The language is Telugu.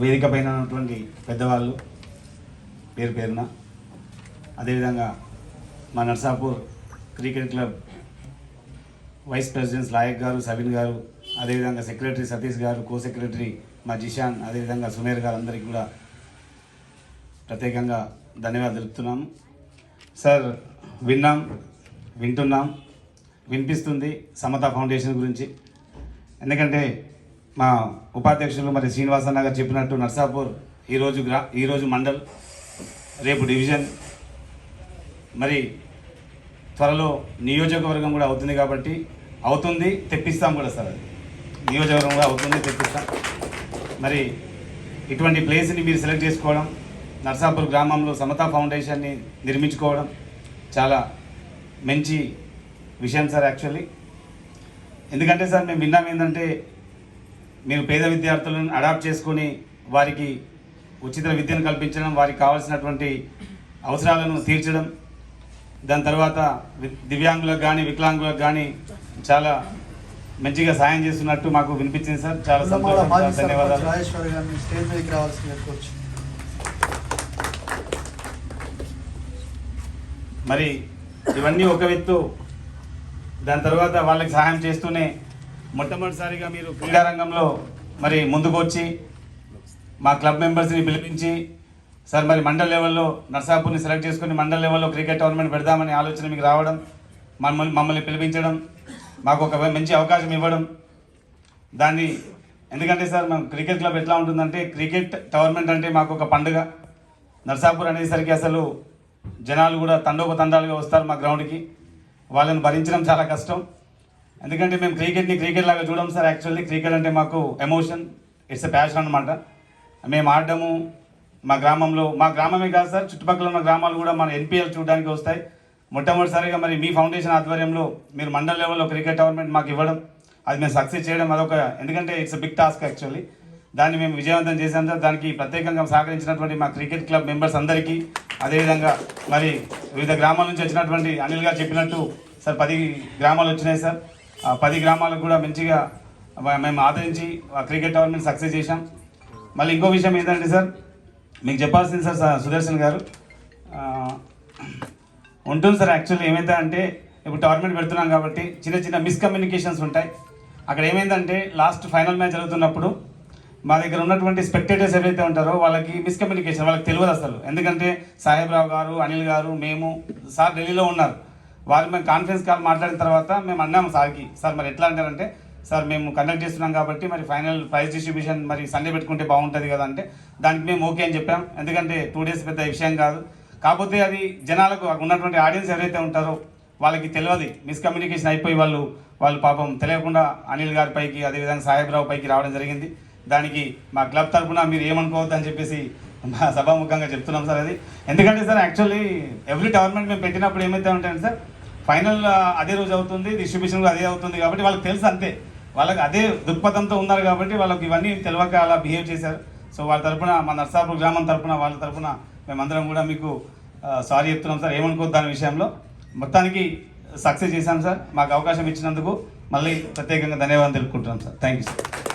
వేదిక పైన ఉన్నటువంటి పెద్దవాళ్ళు పేరు పేరున. అదేవిధంగా మా Narsapur cricket club vice presidents Layak గారు సబీన్ గారు అదేవిధంగా సెక్రటరీ సతీష్ గారు కో సెక్రటరీ మా జిషాన్ అదేవిధంగా సుమేర్ గారు అందరికీ కూడా ప్రత్యేకంగా ధన్యవాదాలు తెలుపుతున్నాము. సార్ విన్నాం వింటున్నాం వినిపిస్తుంది సమతా ఫౌండేషన్ గురించి. ఎందుకంటే మా ఉపాధ్యక్షులు మరి శ్రీనివాసన్న గారు చెప్పినట్టు నర్సాపూర్ ఈరోజు గ్రా ఈరోజు మండల్ రేపు డివిజన్. మరి త్వరలో నియోజకవర్గం కూడా అవుతుంది కాబట్టి అవుతుంది తెప్పిస్తాం కూడా సార్ అది. నియోజకవర్గం కూడా అవుతుంది తెప్పిస్తాం. మరి ఇటువంటి ప్లేస్ని మీరు సెలెక్ట్ చేసుకోవడం నర్సాపూర్ గ్రామంలో సమతా ఫౌండేషన్ని నిర్మించుకోవడం చాలా మంచి విషయం సార్ యాక్చువల్లీ. ఎందుకంటే సార్ మేము విన్నాం ఏంటంటే మీరు పేద విద్యార్థులను అడాప్ట్ చేసుకొని వారికి ఉచిత విద్యను కల్పించడం వారికి కావాల్సినటువంటి అవసరాలను తీర్చడం దాని తర్వాత దివ్యాంగులకు కానీ వికలాంగులకు కానీ చాలా మంచిగా సాయం చేస్తున్నట్టు మాకు వినిపించింది సార్. చాలా సంతోషం. ధన్యవాదాలు. మరి ఇవన్నీ ఒక ఎత్తు దాని తర్వాత వాళ్ళకి సహాయం చేస్తూనే మొట్టమొదటిసారిగా మీరు క్రీడారంగంలో మరి ముందుకు వచ్చి మా క్లబ్ మెంబర్స్ని పిలిపించి సార్ మరి మండల్ లెవెల్లో నర్సాపూర్ని సెలెక్ట్ చేసుకుని మండల్ లెవెల్లో క్రికెట్ టోర్నమెంట్ పెడదామని ఆలోచన మీకు రావడం మమ్మల్ని మమ్మల్ని పిలిపించడం మాకు ఒక మంచి అవకాశం ఇవ్వడం దాన్ని ఎందుకంటే సార్ మనం క్రికెట్ క్లబ్ ఎట్లా ఉంటుందంటే క్రికెట్ టోర్నమెంట్ అంటే మాకు ఒక పండుగ. నర్సాపూర్ అనేసరికి అసలు జనాలు కూడా తండోపతండాలుగా వస్తారు మా గ్రౌండ్కి. వాళ్ళని భరించడం చాలా కష్టం. ఎందుకంటే మేము క్రికెట్ని క్రికెట్ లాగా చూడం సార్ యాక్చువల్లీ క్రికెట్ అంటే మాకు ఎమోషన్ ఇట్స్ ఎ ప్యాషన్ అనమాట మేము ఆడడము మా గ్రామంలో మా గ్రామమే కాదు సార్ చుట్టుపక్కల ఉన్న గ్రామాలు కూడా మన ఎన్పిఎల్ చూడడానికి వస్తాయి. మొట్టమొదటిసారిగా మరి మీ ఫౌండేషన్ ఆధ్వర్యంలో మీరు మండల లెవెల్లో క్రికెట్ టోర్నమెంట్ మాకు ఇవ్వడం అది మేము సక్సెస్ చేయడం అదొక ఎందుకంటే ఇట్స్ బిగ్ టాస్క్ యాక్చువల్లీ దాన్ని మేము విజయవంతం చేసాం సార్. దానికి ప్రత్యేకంగా సహకరించినటువంటి మా క్రికెట్ క్లబ్ మెంబర్స్ అందరికీ అదేవిధంగా మరి వివిధ గ్రామాల నుంచి వచ్చినటువంటి అనిల్ గారు చెప్పినట్టు సార్ పది గ్రామాలు వచ్చినాయి సార్. పది గ్రామాలకు కూడా మంచిగా మేము ఆదరించి క్రికెట్ టోర్నమెంట్ సక్సెస్ చేశాం. మళ్ళీ ఇంకో విషయం ఏంటంటే సార్ మీకు చెప్పాల్సింది సార్ సుదర్శన్ గారు. ఉంటుంది సార్ యాక్చువల్లీ ఏమైందంటే ఇప్పుడు టోర్నమెంట్ పెడుతున్నాం కాబట్టి చిన్న చిన్న మిస్కమ్యూనికేషన్స్ ఉంటాయి. అక్కడ ఏమైందంటే లాస్ట్ ఫైనల్ మ్యాచ్ జరుగుతున్నప్పుడు మా దగ్గర ఉన్నటువంటి స్పెక్టేటర్స్ ఎవరైతే ఉంటారో వాళ్ళకి మిస్కమ్యూనికేషన్ వాళ్ళకి తెలియదు అసలు. ఎందుకంటే సాహెబ్ రావు గారు అనిల్ గారు మేము సార్ ఢిల్లీలో ఉన్నారు. వాళ్ళు మేము కాన్ఫరెన్స్ కాల్ మాట్లాడిన తర్వాత మేము అన్నాము సార్కి సార్ మరి ఎట్లా అంటారంటే సార్ మేము కండక్ట్ చేస్తున్నాం కాబట్టి మరి ఫైనల్ ప్రైజ్ డిస్ట్రిబ్యూషన్ మరి సండే పెట్టుకుంటే బాగుంటుంది కదా అంటే దానికి మేము ఓకే అని చెప్పాం. ఎందుకంటే టూ డేస్ పెద్ద విషయం కాదు. కాకపోతే అది జనాలకు ఉన్నటువంటి ఆడియన్స్ ఎవరైతే ఉంటారో వాళ్ళకి తెలియదు. మిస్కమ్యూనికేషన్ అయిపోయి వాళ్ళు వాళ్ళు పాపం తెలియకుండా అనిల్ గారి పైకి అదేవిధంగా సాహెబ్రావు పైకి రావడం జరిగింది. దానికి మా క్లబ్ తరఫున మీరు ఏమనుకోవద్దు అని చెప్పేసి మా సభాముఖంగా చెప్తున్నాం సార్ అది. ఎందుకంటే సార్ యాక్చువల్లీ ఎవ్రీ టోర్నమెంట్ మేము పెట్టినప్పుడు ఏమైతే ఉంటాయంటే సార్ ఫైనల్ అదే రోజు అవుతుంది డిస్ట్రిబ్యూషన్ కూడా అదే అవుతుంది కాబట్టి వాళ్ళకి తెలుసు అంతే. వాళ్ళకి అదే దృక్పథంతో ఉన్నారు కాబట్టి వాళ్ళకి ఇవన్నీ తెలియక అలా బిహేవ్ చేశారు. సో వాళ్ళ తరపున మా నర్సాపూర్ గ్రామం తరపున వాళ్ళ తరపున మేమందరం కూడా మీకు సారీ చెప్తున్నాం సార్ ఏమనుకోవద్దు దాని విషయంలో. మొత్తానికి సక్సెస్ చేశాం సార్. మాకు అవకాశం ఇచ్చినందుకు మళ్ళీ ప్రత్యేకంగా ధన్యవాదాలు తెలుపుకుంటున్నాం సార్. Thank you sir.